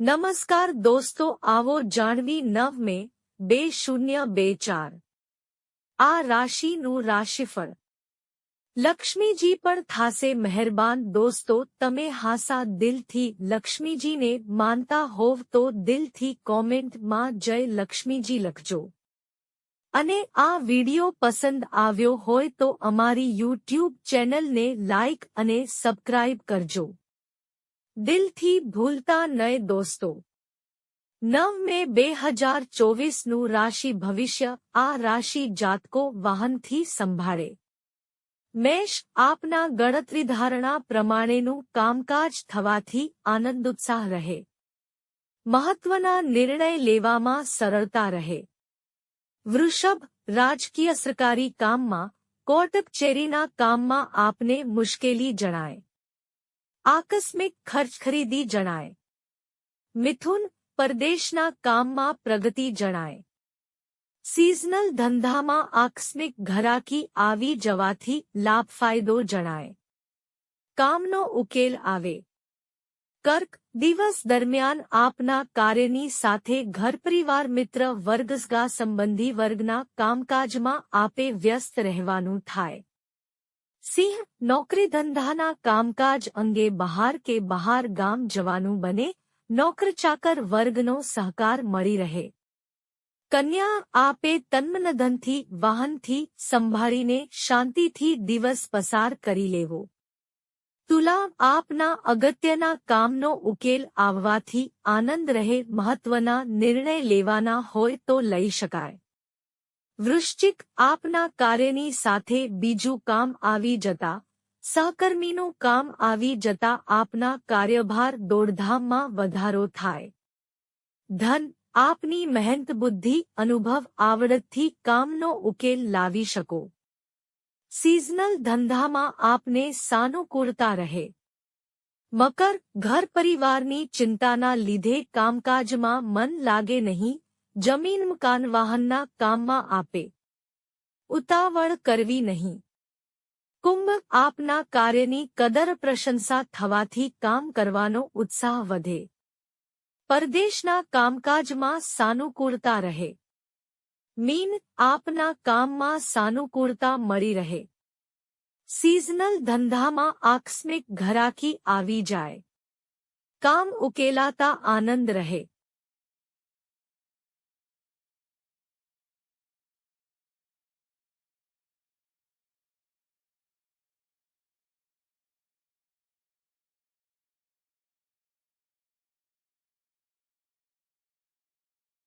નમસ્કાર દોસ્તો આવો જાણવી નવ મે બે શૂન્ય બે ચાર આ રાશિનું રાશિફળ લક્ષ્મીજી પણ થાશે મહેરબાન દોસ્તો તમે હાસા દિલથી લક્ષ્મીજીને માનતા હોવ તો દિલથી કોમેન્ટમાં જય લક્ષ્મીજી લખજો અને આ વિડિયો પસંદ આવ્યો હોય તો અમારી યુટ્યુબ ચેનલને લાઇક અને સબસ્ક્રાઇબ કરજો દિલથી ભૂલતા નય દોસ્તો નવ મે બે હજાર ચોવીસનું રાશિ ભવિષ્ય આ રાશિ જાતકો વાહનથી સંભાળે મેષ આપના ગણતરીધારણા પ્રમાણેનું કામકાજ થવાથી આનંદ ઉત્સાહ રહે મહત્વના નિર્ણય લેવામાં સરળતા રહે વૃષભ રાજકીય સરકારી કામમાં કોર્ટ કચેરીના કામમાં આપને મુશ્કેલી જણાય આકસ્મિક ખર્ચ ખરીદી જણાય. મિથુન પરદેશના કામમાં પ્રગતિ જણાય. સિઝનલ ધંધામાં આકસ્મિક ઘરાકી આવી જવાથી લાભ ફાયદો જણાય. કામનો ઉકેલ આવે. કર્ક દિવસ દરમિયાન આપના કાર્યની સાથે ઘર પરિવાર મિત્ર વર્ગસગા સંબંધી વર્ગના કામકાજમાં આપે વ્યસ્ત રહેવાનું થાય. સિંહ નોકરી ધંધાના કામકાજ અંગે બહાર કે બહાર ગામ જવાનું બને નોકર ચાકર વર્ગનો સહકાર મળી રહે કન્યા આપે તન્મનધનથી વાહનથી સંભાળીને શાંતિથી દિવસ પસાર કરી લેવો તુલા આપના અગત્યના કામનો ઉકેલ આવવાથી આનંદ રહે મહત્વના નિર્ણય લેવાના હોય તો લઈ શકાય વૃશ્ચિક આપના કાર્યની સાથે બીજું કામ આવી જતા, સહકર્મીનું કામ આવી જતા આપના કાર્યભાર દોડધામમાં વધારો થાય. ધન, આપની મહેનત બુદ્ધિ, અનુભવ આવડતથી કામનો ઉકેલ લાવી શકો. સિઝનલ ધંધામાં આપને સાનુકૂળતા રહે. મકર, ઘર પરિવારની ચિંતાના લીધે કામકાજમાં મન લાગે નહીં જમીન મકાન વાહનના કામમાં આપે ઉતાવળ કરવી નહીં કુંભ આપના કાર્યની કદર પ્રશંસા થવાથી કામ કરવાનો ઉત્સાહ વધે પરદેશના કામકાજમાં સાનુકૂળતા રહે મીન આપના કામમાં સાનુકૂળતા મળી રહે સિઝનલ ધંધામાં આકસ્મિક ઘરાકી આવી જાય કામ ઉકેલાતા આનંદ રહે